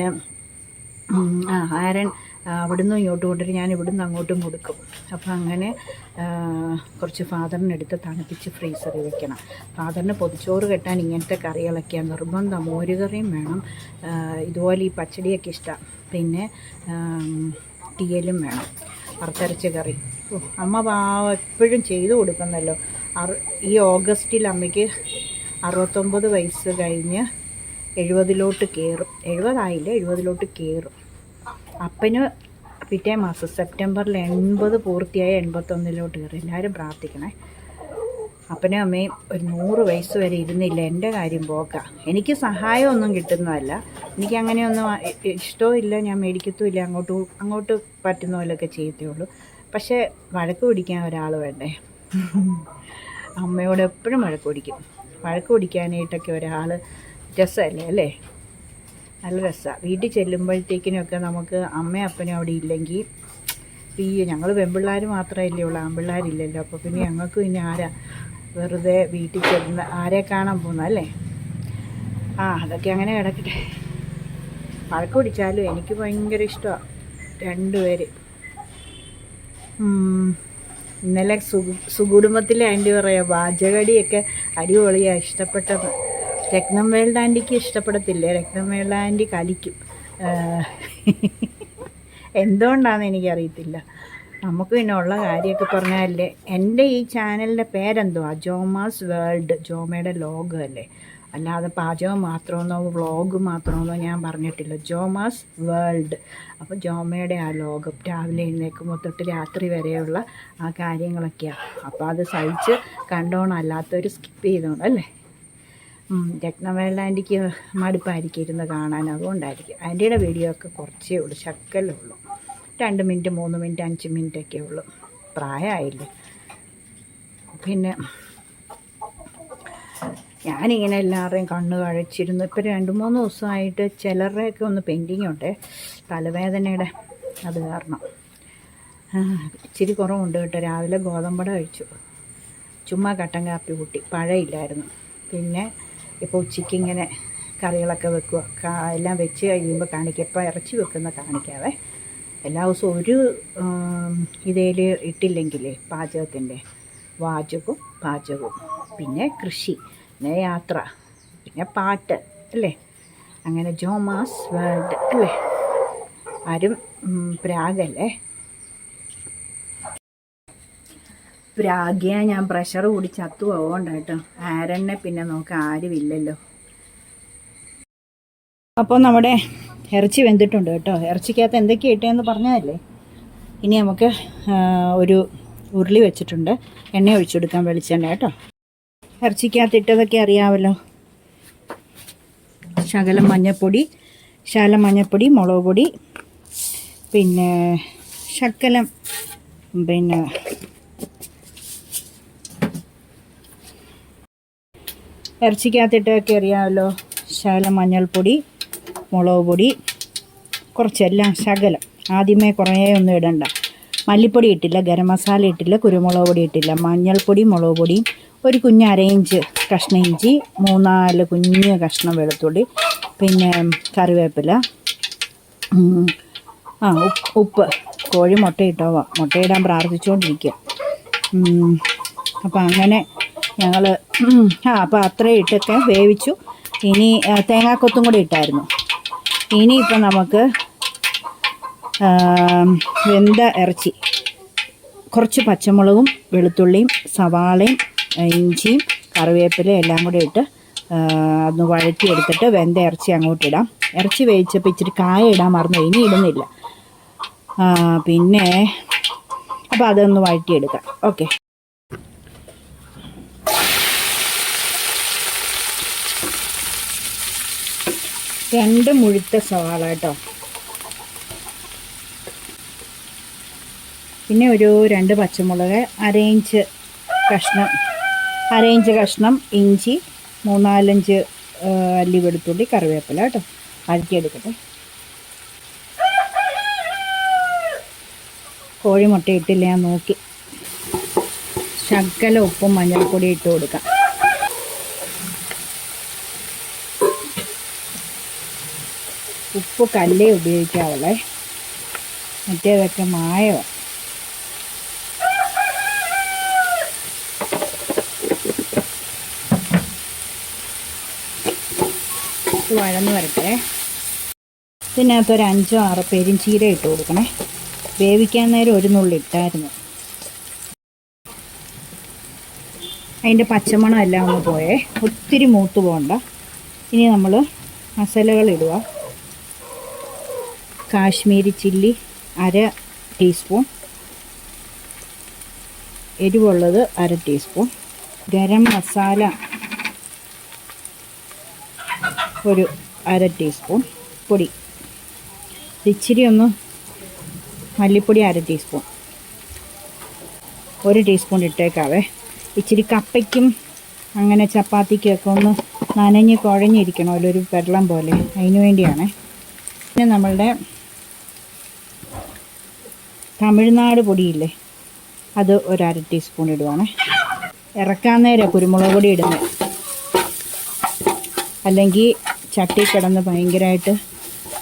ആരൻ അവിടുന്ന് ഇങ്ങോട്ട് കൊണ്ടിട്ട് ഞാൻ ഇവിടുന്ന് അങ്ങോട്ടും കൊടുക്കും. അപ്പോൾ അങ്ങനെ കുറച്ച് ഫാദറിനെടുത്ത് തണുപ്പിച്ച് ഫ്രീസറിൽ വെക്കണം. ഫാദറിന് പൊതിച്ചോറ് കെട്ടാൻ ഇങ്ങനത്തെ കറികളൊക്കെയാണ് നിർബന്ധം. മോരുകറിയും വേണം. ഇതുപോലെ ഈ പച്ചടിയൊക്കെ ഇഷ്ടമാണ് പിന്നെ തീയലും വേണം. വറുത്തരച്ച കറി. അമ്മ എപ്പോഴും ചെയ്തു കൊടുക്കുന്നല്ലോ. ഈ ഓഗസ്റ്റിൽ അമ്മയ്ക്ക് അറുപത്തൊമ്പത് വയസ്സ് കഴിഞ്ഞ് എഴുപതിലോട്ട് കയറും. എഴുപതായില്ല? എഴുപതിലോട്ട് കയറും. അപ്പന് പിറ്റേ മാസം സെപ്റ്റംബറിൽ എൺപത് പൂർത്തിയായ എൺപത്തൊന്നിലോട്ട് കയറി. എല്ലാവരും പ്രാർത്ഥിക്കണേ. അപ്പനും അമ്മയും ഒരു നൂറ് വയസ്സ് വരെ ഇരുന്നില്ല? എന്റെ കാര്യം പോക്ക. എനിക്ക് സഹായമൊന്നും കിട്ടുന്നതല്ല. എനിക്ക് അങ്ങനെയൊന്നും ഇഷ്ടവും ഇല്ല ഞാൻ മേടിക്കത്തും ഇല്ല അങ്ങോട്ട് അങ്ങോട്ട് പറ്റുന്ന പോലെയൊക്കെ ചെയ്യത്തേ ഉള്ളൂ. പക്ഷേ വഴക്ക് പിടിക്കാൻ ഒരാൾ വേണ്ടേ? അമ്മയോട് എപ്പോഴും വഴക്ക് പിടിക്കും. വഴക്ക് പിടിക്കാനായിട്ടൊക്കെ ഒരാൾ രസമല്ലേ അല്ലേ? നല്ല രസമാണ് വീട്ടിൽ ചെല്ലുമ്പോഴത്തേക്കിനൊക്കെ നമുക്ക് അമ്മയും അപ്പനും അവിടെ ഇല്ലെങ്കിൽ ഈ ഞങ്ങൾ പെൺപിള്ളേർ മാത്രമല്ലേ ഉള്ളൂ ആൺപിള്ളേരില്ലല്ലോ അപ്പോൾ പിന്നെ ഞങ്ങൾക്കും ഇനി ആരാ വെറുതെ വീട്ടിൽ ചെല്ലുന്ന ആരെ കാണാൻ പോകുന്ന അല്ലേ? ആ അതൊക്കെ അങ്ങനെ കിടക്കട്ടെ. വഴക്ക് പിടിച്ചാലും എനിക്ക് ഭയങ്കര ഇഷ്ടമാണ് രണ്ടുപേര്. ഇന്നലെ സുകുടുംബത്തിലെ ആന്റി പറയാം വാചകടിയൊക്കെ അടിപൊളിയാണ് ഇഷ്ടപ്പെട്ടത്. രത്നം വേൾഡ് ആന്റിക്ക് ഇഷ്ടപ്പെടത്തില്ലേ? World anti കലിക്കും. എന്തുകൊണ്ടാണെന്ന് എനിക്കറിയത്തില്ല. നമുക്ക് പിന്നെ ഉള്ള കാര്യമൊക്കെ പറഞ്ഞാലേ എന്റെ ഈ ചാനലിന്റെ പേരെന്തുവാ? ജോമാസ് വേൾഡ് ജോമയുടെ ലോഗ് അല്ലേ? അല്ലാതെ പാചകം മാത്രമെന്നോ വ്ളോഗ് മാത്രമെന്നോ ഞാൻ പറഞ്ഞിട്ടില്ല. ജോമാസ് വേൾഡ്. അപ്പോൾ ജോമയുടെ ആ ലോകം രാവിലെ എഴുന്നേൽക്കുമ്പോൾ തൊട്ട് രാത്രി വരെയുള്ള ആ കാര്യങ്ങളൊക്കെയാണ് അപ്പോൾ അത് സഹിച്ച് കണ്ടോണം അല്ലാത്തവർ സ്കിപ്പ് ചെയ്തോണം അല്ലേ? രത്നവേള ആന്റിക്ക് മടുപ്പായിരിക്കും ഇരുന്ന് കാണാൻ. അതുകൊണ്ടായിരിക്കും. ആന്റിയുടെ വീഡിയോ ഒക്കെ കുറച്ചേ ഉള്ളൂ ശക്കലേ ഉള്ളൂ. രണ്ട് മിനിറ്റ് മൂന്ന് മിനിറ്റ് അഞ്ച് മിനിറ്റ് ഒക്കെ ഉള്ളൂ. പ്രായമായില്ലേ? പിന്നെ ഞാനിങ്ങനെ എല്ലാവരുടെയും കണ്ണ് കഴിച്ചിരുന്നു. ഇപ്പോൾ രണ്ട് മൂന്ന് ദിവസമായിട്ട് ചിലരുടെയൊക്കെ ഒന്ന് പെൻഡിങ് ഉണ്ട്. തലവേദനയുടെ അത് കാരണം. ഇച്ചിരി കുറവുണ്ട് കേട്ടോ. രാവിലെ ഗോതമ്പട കഴിച്ചു. ചുമ്മാ കട്ടൻ കാപ്പി കൂട്ടി. പഴയില്ലായിരുന്നു. പിന്നെ ഇപ്പോൾ ഉച്ചയ്ക്ക് ഇങ്ങനെ കറികളൊക്കെ വെക്കുക. എല്ലാം വെച്ച് കഴിയുമ്പോൾ കാണിക്കുക ഇപ്പോൾ ഇറച്ചി വെക്കുന്ന കാണിക്കാവേ. എല്ലാ ദിവസവും ഒരു ഇതേൽ ഇട്ടില്ലെങ്കിലേ പാചകത്തിന്റെ വാചകവും പാചകവും. പിന്നെ കൃഷി പിന്നെ യാത്ര പിന്നെ പാട്ട് അല്ലേ? അങ്ങനെ ജോമാസ് വേൾഡ് അല്ലേ? ആരും പ്രാഗല്ലേ? പ്രാഗ്യ ഞാൻ പ്രഷർ കൂടി ചത്തു പോകണ്ട കേട്ടോ ആരണ്ണെ പിന്നെ നോക്കാൻ ആരുമില്ലല്ലോ. അപ്പോൾ നമ്മുടെ ഇറച്ചി വെന്തിട്ടുണ്ട് കേട്ടോ. ഇറച്ചിക്കകത്ത് എന്തൊക്കെ ഇട്ടേന്ന് പറഞ്ഞതല്ലേ ഇനി നമുക്ക് ഒരു ഉരുളി വെച്ചിട്ടുണ്ട്. എണ്ണ ഒഴിച്ചെടുക്കാൻ വെളിച്ചെണ്ണ കേട്ടോ. ഇറച്ചിക്കകത്ത് ഇട്ടതൊക്കെ അറിയാമല്ലോ ശകലം മഞ്ഞപ്പൊടി ശകലം മഞ്ഞപ്പൊടി മുളക് പൊടി പിന്നെ ശക്കലം പിന്നെ ഇറച്ചിക്കകത്തിട്ടൊക്കെ അറിയാമല്ലോ. ശകലം മഞ്ഞൾപ്പൊടി മുളക് പൊടി കുറച്ചെല്ലാം ശകലം. ആദ്യമേ കുറേ ഒന്നും ഇടണ്ട. മല്ലിപ്പൊടി ഇട്ടില്ല ഗരം മസാല ഇട്ടില്ല കുരുമുളക് പൊടി ഇട്ടില്ല. മഞ്ഞൾപ്പൊടി മുളക് പൊടി ഒരു കുഞ്ഞ് അരയിഞ്ച് കഷ്ണം ഇഞ്ചി മൂന്നാൽ കുഞ്ഞ് കഷ്ണം വെളുത്തുള്ളി പിന്നെ കറിവേപ്പില ആ ഉപ്പ് കോഴി മുട്ടയിട്ടോ മുട്ടയിടാൻ പ്രാർത്ഥിച്ചുകൊണ്ടിരിക്കുക അപ്പം അങ്ങനെ ഞങ്ങൾ <clears throat> ആ അപ്പോൾ അത്രയും ഇട്ടൊക്കെ വേവിച്ചു. ഇനി തേങ്ങാക്കൊത്തും കൂടി ഇട്ടായിരുന്നു. ഇനിയിപ്പം നമുക്ക് വെന്ത ഇറച്ചി കുറച്ച് പച്ചമുളകും വെളുത്തുള്ളിയും സവാളയും ഇഞ്ചിയും കറിവേപ്പിലയും എല്ലാം കൂടി ഇട്ട് ഒന്ന് വഴറ്റി എടുത്തിട്ട് വെന്ത ഇറച്ചി അങ്ങോട്ട് ഇടാം. ഇറച്ചി വേവിച്ചപ്പോൾ ഇച്ചിരി കായ ഇടാൻ മറന്നു ഇനി ഇടുന്നില്ല. പിന്നെ അപ്പോൾ അതൊന്ന് വഴറ്റിയെടുക്കാം. ഓക്കെ. രണ്ട് മുഴുത്ത സവാള കേട്ടോ. പിന്നെ ഒരു രണ്ട് പച്ചമുളക് അരയിഞ്ച് കഷ്ണം അരയിഞ്ച് കഷ്ണം ഇഞ്ചി മൂന്നാലഞ്ച് അല്ലി വെളുത്തുള്ളി കറിവേപ്പില കേട്ടോ. അരക്കിയെടുക്കട്ടെ കോഴിമുട്ട ഇട്ടില്ല ഞാൻ നോക്കി. ശകല ഉപ്പും മഞ്ഞൾപ്പൊടി ഇട്ട് കൊടുക്കാം. ഉപ്പ് കല്ലേ ഉപയോഗിക്കാവുള്ളേ മറ്റേതൊക്കെ ഇത് വഴന്ന് വരട്ടെ. ഇതിനകത്ത് ഒരു അഞ്ചോ ആറോ പേരും ചീര ഇട്ട് കൊടുക്കണേ. വേവിക്കാൻ നേരം ഒരു നുള്ളി ഇട്ടായിരുന്നു. അതിന്റെ പച്ചമണം എല്ലാം ഒന്ന് പോയേ. ഒത്തിരി മൂത്ത് പോകണ്ട ഇനി നമ്മൾ മസാലകൾ ഇടുക. കാശ്മീരി ചില്ലി അര ടീസ്പൂൺ. എരിവുള്ളത് അര ടീസ്പൂൺ. ഗരം മസാല ഒരു അര ടീസ്പൂൺ. പൊടി. ഇച്ചിരി ഒന്ന് മല്ലിപ്പൊടി അര ടീസ്പൂൺ. ഒരു ടീസ്പൂൺ ഇട്ടേക്കാവേ. ഇച്ചിരി കപ്പയ്ക്കും അങ്ങനെ ചപ്പാത്തിക്കൊക്കെ ഒന്ന് നനഞ്ഞ് കുഴഞ്ഞിരിക്കണമല്ലോ ഒരു വെള്ളം പോലെ. അതിന് വേണ്ടിയാണ്. പിന്നെ നമ്മളുടെ തമിഴ്നാട് പൊടിയില്ലേ? അത് ഒരു അര ടീസ്പൂൺ ഇടുവാണ്. ഇറക്കാൻ നേരം കുരുമുളക് പൊടി ഇടുന്നത് അല്ലെങ്കിൽ ചട്ടി കിടന്ന് ഭയങ്കരമായിട്ട്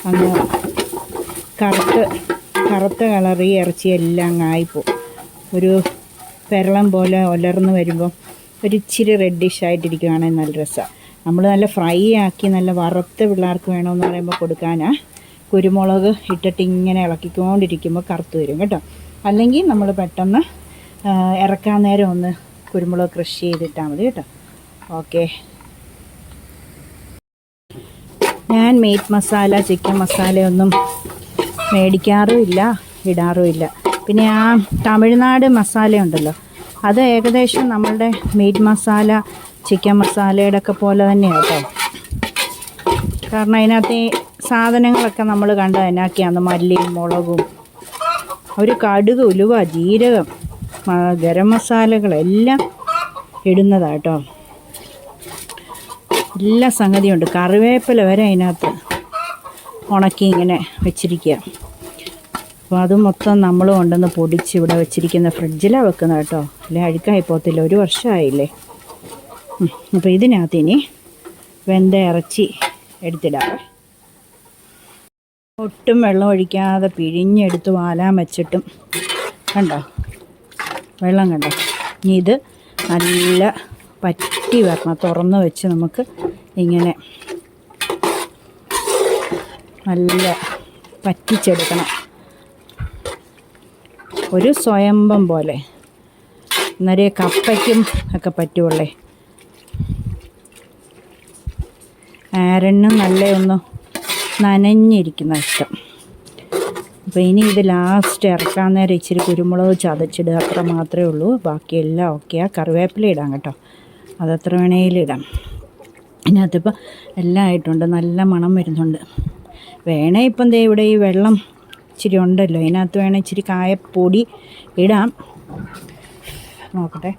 അങ്ങ് കറുത്ത് കറുത്ത കളറി ഇറച്ചി എല്ലാം അങ്ങ് ആയിപ്പോവും ഒരു പെരളം പോലെ ഒലർന്ന് വരുമ്പോൾ ഒരു ഇച്ചിരി റെഡിഷ് ആയിട്ടിരിക്കുകയാണെങ്കിൽ നല്ല രസമാണ് നമ്മൾ നല്ല ഫ്രൈ ആക്കി നല്ല വറുത്ത് പിള്ളേർക്ക് വേണമെന്ന് പറയുമ്പോൾ കൊടുക്കാനാ. കുരുമുളക് ഇട്ടിട്ട് ഇങ്ങനെ ഇളക്കിക്കൊണ്ടിരിക്കുമ്പോൾ കറുത്ത് വരും കേട്ടോ. അല്ലെങ്കിൽ നമ്മൾ പെട്ടെന്ന് ഇറക്കാൻ നേരം ഒന്ന് കുരുമുളക് ക്രഷ് ചെയ്തിട്ടാൽ മതി കേട്ടോ. ഓക്കെ ഞാൻ മീറ്റ് മസാല ചിക്കൻ മസാലയൊന്നും മേടിക്കാറുമില്ല ഇടാറുമില്ല പിന്നെ ആ തമിഴ്നാട് മസാല ഉണ്ടല്ലോ. അത് ഏകദേശം നമ്മളുടെ മീറ്റ് മസാല ചിക്കൻ മസാലയുടെ ഒക്കെ പോലെ തന്നെയാണ് കേട്ടോ. കാരണം അതിനകത്ത് സാധനങ്ങളൊക്കെ നമ്മൾ കണ്ട അതിനൊക്കെയാണ് മല്ലിയും മുളകും. ഒരു കടുക് ഉലുവ ജീരകം ഗരം മസാലകളെല്ലാം ഇടുന്നതാട്ടോ എല്ലാ സംഗതിയുണ്ട് കറിവേപ്പില വരെ അതിനകത്ത് ഉണക്കി ഇങ്ങനെ വെച്ചിരിക്കുക അപ്പോൾ അത് മൊത്തം നമ്മൾ കൊണ്ടുവന്ന് പൊടിച്ച് ഇവിടെ വെച്ചിരിക്കുന്ന ഫ്രിഡ്ജിലാണ് വെക്കുന്നത് കേട്ടോ അല്ലെ അഴുക്കായി പോകത്തില്ല. ഒരു വർഷമായില്ലേ അപ്പോൾ ഇതിനകത്ത് ഇനി വെന്ത ഇറച്ചി എടുത്തിടാവേ ഒട്ടും വെള്ളം ഒഴിക്കാതെ പിഴിഞ്ഞെടുത്ത് വാലാൻ വെച്ചിട്ടും. കണ്ടോ? വെള്ളം കണ്ടോ? ഇനി ഇത് നല്ല പറ്റി വരണം. തുറന്ന് വെച്ച് നമുക്ക് ഇങ്ങനെ നല്ല പറ്റിച്ചെടുക്കണം. ഒരു സ്വയംഭം പോലെ. നിറയെ കപ്പയ്ക്കും ഒക്കെ പറ്റുള്ളേ ആരണ്ണും നല്ല ഒന്ന് നനഞ്ഞിരിക്കുന്ന ഇഷ്ടം. അപ്പോൾ ഇനി ഇത് ലാസ്റ്റ് ഇറക്കാൻ നേരം ഇച്ചിരി കുരുമുളക് ചതച്ചിടുക അത്ര മാത്രമേ ഉള്ളൂ. ബാക്കിയെല്ലാം ഓക്കെയാ കറിവേപ്പില ഇടാം കേട്ടോ. അതത്ര വേണേലും ഇടാം. ഇതിനകത്തിപ്പോൾ എല്ലാം ആയിട്ടുണ്ട്. നല്ല മണം വരുന്നുണ്ട്. വേണേ ഇപ്പം ദേ ഇവിടെ ഈ വെള്ളം ഇച്ചിരി ഉണ്ടല്ലോ. ഇതിനകത്ത് വേണേൽ ഇച്ചിരി കായപ്പൊടി ഇടാം. നോക്കട്ടെ.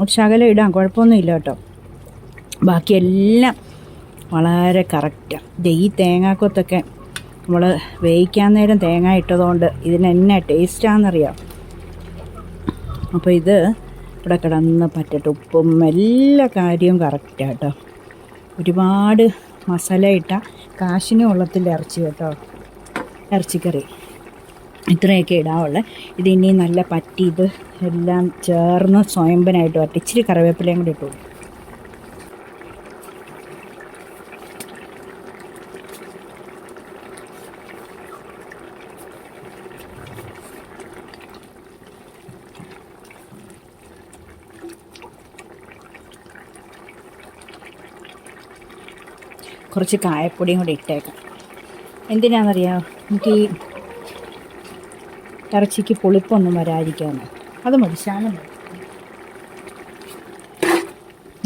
ഒരു ശകലം ഇടാം. കുഴപ്പമൊന്നുമില്ല കേട്ടോ. ബാക്കിയെല്ലാം വളരെ കറക്റ്റാണ് ഈ തേങ്ങാക്കൊത്തൊക്കെ നമ്മൾ വേവിക്കാൻ നേരം തേങ്ങ ഇട്ടതുകൊണ്ട് ഇതിന് എന്നാ ടേസ്റ്റാണെന്നറിയാം അപ്പോൾ ഇത് ഇവിടെ കിടന്ന് പറ്റട്ടെ ഉപ്പും എല്ലാ കാര്യവും കറക്റ്റാണ് കേട്ടോ ഒരുപാട് മസാല ഇട്ട കാശിന് വെള്ളത്തിൽ ഇറച്ചി കേട്ടോ. ഇറച്ചിക്കറി. ഇത്രയൊക്കെ ഇടാവുള്ളത് ഇത് ഇനി നല്ല പറ്റി ഇത് എല്ലാം ചേർന്ന് സ്വയംബനായിട്ട് വരട്ടെ. ഇച്ചിരി കറിവേപ്പിലയും കൂടി ഇട്ടു കുറച്ച് കായപ്പൊടിയും കൂടി ഇട്ടേക്കാം. എന്തിനാണെന്നറിയാം എനിക്ക് ഈ ഇറച്ചിക്ക് പുളിപ്പൊന്നും വരാതിരിക്കാമെന്ന് അത് മതി ശാനം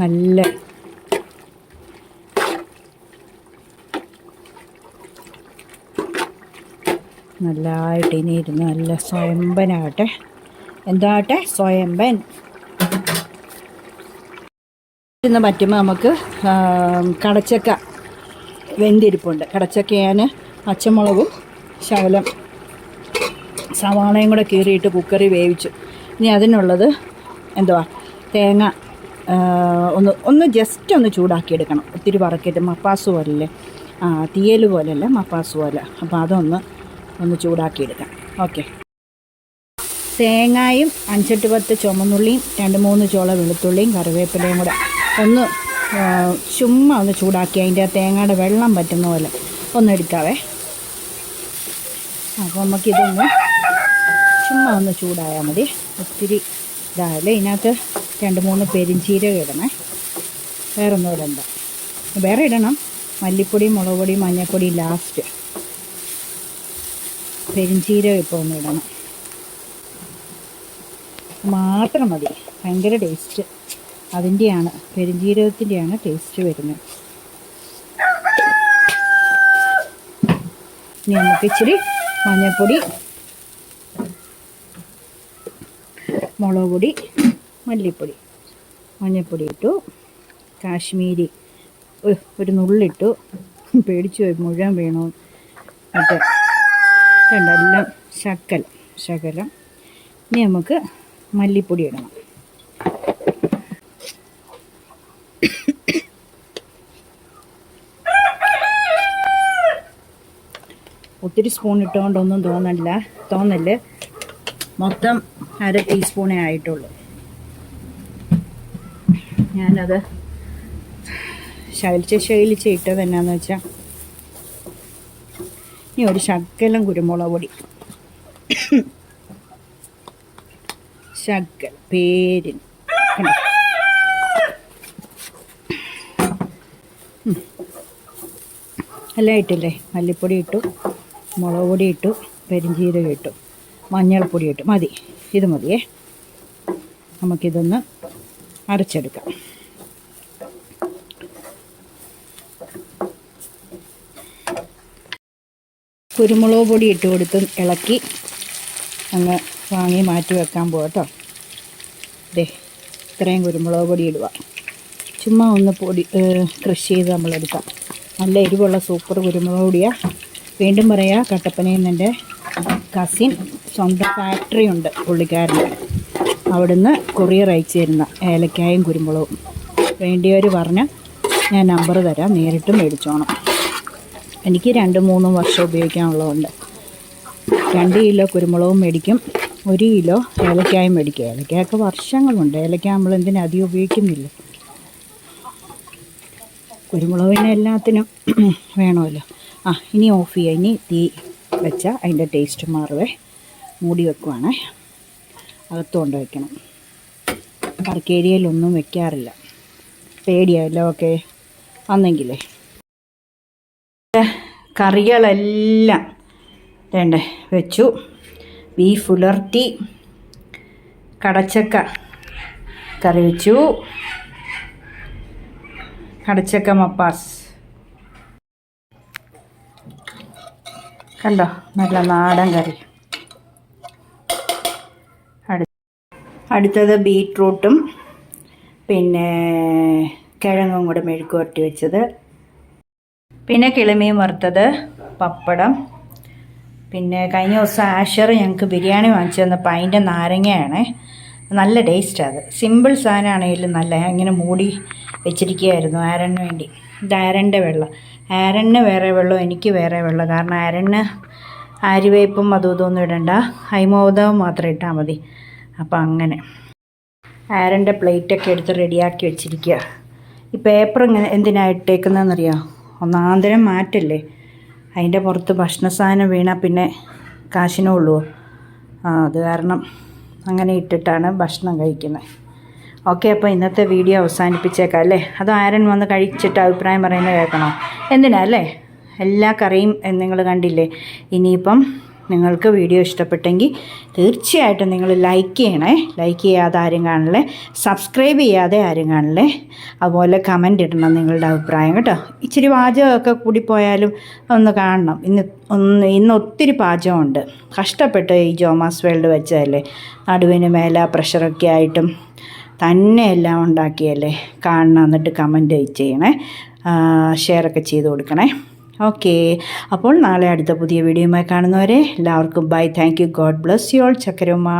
നല്ല നല്ലതായിട്ട് ഇനി ഇരുന്ന് നല്ല സ്വയംബനാകട്ടെ എന്താകട്ടെ? സ്വയംബൻ ഇന്ന് പറ്റുമ്പോൾ നമുക്ക് കടച്ചക്ക. വെന്തിരിപ്പുണ്ട്. കടച്ചക്കയാൻ പച്ചമുളകും ശകലം സവാളയും കൂടെ കീറിയിട്ട് കുക്കറി വേവിച്ചു. ഇനി അതിനുള്ളത് എന്തുവാ? തേങ്ങ ഒന്ന് ഒന്ന് ജസ്റ്റ് ഒന്ന് ചൂടാക്കിയെടുക്കണം. ഒത്തിരി വറക്കിയിട്ട് മപ്പാസ് പോലല്ലേ? ആ തീയൽ പോലെയല്ല മപ്പാസ് പോലെ. അപ്പോൾ അതൊന്ന് ഒന്ന് ചൂടാക്കിയെടുക്കാം. ഓക്കെ. തേങ്ങായും അഞ്ചെട്ട് പത്ത് ചുമന്നുള്ളിയും രണ്ട് മൂന്ന് ചോള വെളുത്തുള്ളിയും കറിവേപ്പിലയും കൂടെ ഒന്ന് ചുമ്മാ ഒന്ന് ചൂടാക്കി അതിന്റെ തേങ്ങയുടെ വെള്ളം പറ്റുന്ന പോലെ ഒന്ന് എടുക്കാവേ. അപ്പോൾ നമുക്കിതൊന്ന് ചുമ്മാ ഒന്ന് ചൂടായാൽ മതി. ഒത്തിരി ഇതായാലേ ഇതിനകത്ത് രണ്ട് മൂന്ന് പെരിഞ്ചീരകം ഇടണേ. വേറെ ഒന്നും ഇടണ്ട. വേറെ ഇടണം. മല്ലിപ്പൊടി മുളക് പൊടി മഞ്ഞൾപ്പൊടി ലാസ്റ്റ് പെരിഞ്ചീരകം ഇപ്പോൾ ഒന്ന് ഇടണം. മാത്രം മതി. ഭയങ്കര ടേസ്റ്റ് അതിന്റെയാണ് പെരുംജീരകത്തിന്റെയാണ് ടേസ്റ്റ് വരുന്നത്. ഇനി നമുക്ക് ഇച്ചിരി മഞ്ഞൾപ്പൊടി മുളക് പൊടി മല്ലിപ്പൊടി. മഞ്ഞൾപ്പൊടി ഇട്ടു കാശ്മീരി ഒരു നുള്ളിട്ടു പേടിച്ചു പോയി മുഴുവൻ വീണു. മറ്റേ രണ്ടെല്ലാം ശകലം ശകലം. ഇനി നമുക്ക് മല്ലിപ്പൊടി ഇടണം. ഒത്തിരി സ്പൂൺ ഇട്ടുകൊണ്ടൊന്നും തോന്നില്ല തോന്നൽ മൊത്തം അര ടീസ്പൂണേ ആയിട്ടുള്ളൂ. ഞാനത് ശൈലിച്ച് ശൈലിച്ച് ഇട്ടത് എന്നാന്ന് വെച്ചാൽ ഇനി ഒരു ശക്കലം കുരുമുളക് പൊടി. ശക്കൽ പേരിന്. എല്ലാം ഇട്ടില്ലേ? മല്ലിപ്പൊടി ഇട്ടു. മുളക് പൊടി ഇട്ടു പെരിഞ്ചീരകം ഇട്ടു മഞ്ഞൾപ്പൊടി ഇട്ടു. മതി ഇത് മതിയേ. നമുക്കിതൊന്ന് അരച്ചെടുക്കാം. കുരുമുളക് പൊടി ഇട്ട് കൊടുത്ത് ഇളക്കി അങ്ങ് വാങ്ങി മാറ്റി വെക്കാൻ പോകട്ടോ ദേ ഇത്രയും കുരുമുളക് പൊടി ഇടുക. ചുമ്മാ ഒന്ന് പൊടി ക്രഷ് ചെയ്ത് നമ്മളെടുക്കാം. നല്ല എരിവുള്ള സൂപ്പർ കുരുമുളക് പൊടിയാണ് വീണ്ടും പറയാ കട്ടപ്പനയിൽ കസിൻ സ്വന്തം ഫാക്ടറി ഉണ്ട് പുള്ളിക്കാരന്. അവിടുന്ന് കൊറിയർ അയച്ചു തരുന്ന ഏലക്കായും കുരുമുളകും. വേണ്ടിയവർ പറഞ്ഞ് ഞാൻ നമ്പർ തരാം നേരിട്ട് മേടിച്ചോണം. എനിക്ക് രണ്ട് മൂന്നും വർഷം ഉപയോഗിക്കാനുള്ളതുണ്ട്. രണ്ട് കിലോ കുരുമുളകും മേടിക്കും ഒരു കിലോ ഏലക്കായും മേടിക്കും. ഏലക്കായൊക്കെ വർഷങ്ങളുണ്ട്. ഏലക്ക നമ്മൾ എന്തിനും അധികം ഉപയോഗിക്കുന്നില്ല? കുരുമുളകിന് എല്ലാത്തിനും വേണമല്ലോ. ആ ഇനി ഓഫ് ചെയ്യുക ഇനി തീ വെച്ചാൽ അതിന്റെ ടേസ്റ്റ് മാറുവേ. മൂടി വെക്കുവാണേ. അകത്ത് കൊണ്ട് വയ്ക്കണം വർക്കേരിയയിലൊന്നും വെക്കാറില്ല. പേടിയായല്ലോ ഓക്കെ വന്നെങ്കിലേ. കറികളെല്ലാം വേണ്ടേ വെച്ചു. ബീഫ് ഉലർത്തി കടച്ചക്ക കറി വെച്ചു. കടച്ചക്ക മപ്പാസ്. കണ്ടോ? നല്ല നാടൻ കറി. അടു അടുത്തത് ബീട്രൂട്ടും പിന്നെ കിഴങ്ങും കൂടെ മെഴുക്ക് പുരട്ടി വെച്ചത്. പിന്നെ കിളിമീൻ വറുത്തത് പപ്പടം. പിന്നെ കഴിഞ്ഞ ദിവസം ആഷർ ഞങ്ങൾക്ക് ബിരിയാണി വാങ്ങിച്ചു തന്നപ്പോൾ അതിന്റെ നാരങ്ങയാണ്. നല്ല ടേസ്റ്റാണ് അത്. സിമ്പിൾ സാധനമാണെങ്കിലും നല്ല. ഇങ്ങനെ മൂടി വെച്ചിരിക്കുകയായിരുന്നു ആരന് വേണ്ടി. ഇത് ആരന്റെ വെള്ളം. ആരന് വേറെ വെള്ളം എനിക്ക് വേറെ വെള്ളം. കാരണം ആരന് ആര്യവേപ്പും അതും ഒന്നും ഇടണ്ട. ഹൈമോദവും മാത്രം ഇട്ടാൽ മതി. അപ്പോൾ അങ്ങനെ. ആരന്റെ പ്ലേറ്റൊക്കെ എടുത്ത് റെഡിയാക്കി വെച്ചിരിക്കുക ഈ പേപ്പർ ഇങ്ങനെ എന്തിനാണ് ഇട്ടേക്കുന്നതെന്നറിയാം? ഒന്നാന്തരം മാറ്റല്ലേ? അതിന്റെ പുറത്ത് ഭക്ഷണ സാധനം വീണാൽ പിന്നെ കാശിനേ ഉള്ളൂ. ആ അത് കാരണം അങ്ങനെ ഇട്ടിട്ടാണ് ഭക്ഷണം കഴിക്കുന്നത്. ഓക്കെ അപ്പോൾ ഇന്നത്തെ വീഡിയോ അവസാനിപ്പിച്ചേക്കാം അല്ലേ? അത് ആരൻ വന്ന് കഴിച്ചിട്ട് അഭിപ്രായം പറയുന്നത് കേൾക്കണോ? എന്തിനാ അല്ലേ? എല്ലാ കറിയും നിങ്ങൾ കണ്ടില്ലേ? ഇനിയിപ്പം നിങ്ങൾക്ക് വീഡിയോ ഇഷ്ടപ്പെട്ടെങ്കിൽ തീർച്ചയായിട്ടും നിങ്ങൾ ലൈക്ക് ചെയ്യണേ. ലൈക്ക് ചെയ്യാതെ ആരും കാണില്ലേ? സബ്സ്ക്രൈബ് ചെയ്യാതെ ആരും കാണില്ലേ? അതുപോലെ കമന്റ് ഇടണം നിങ്ങളുടെ അഭിപ്രായം കേട്ടോ. ഇച്ചിരി പാചകമൊക്കെ കൂടിപ്പോയാലും ഒന്ന് കാണണം. ഇന്ന് ഒന്ന് ഇന്ന് ഒത്തിരി പാചകമുണ്ട്. കഷ്ടപ്പെട്ട് ഈ ജോമാസ് വേൾഡ് വെച്ചതല്ലേ? നടുവിന് മേലെ പ്രഷറൊക്കെ ആയിട്ടും തന്നെ എല്ലാം ഉണ്ടാക്കിയല്ലേ? കാണണം. എന്നിട്ട് കമന്റ് ചെയ്യണേ. ഷെയറൊക്കെ ചെയ്ത് കൊടുക്കണേ. ഓക്കെ അപ്പോൾ നാളെ അടുത്ത പുതിയ വീഡിയോയുമായി കാണുന്നവരെ എല്ലാവർക്കും bye thank you God bless you all ചക്കരമ്മ.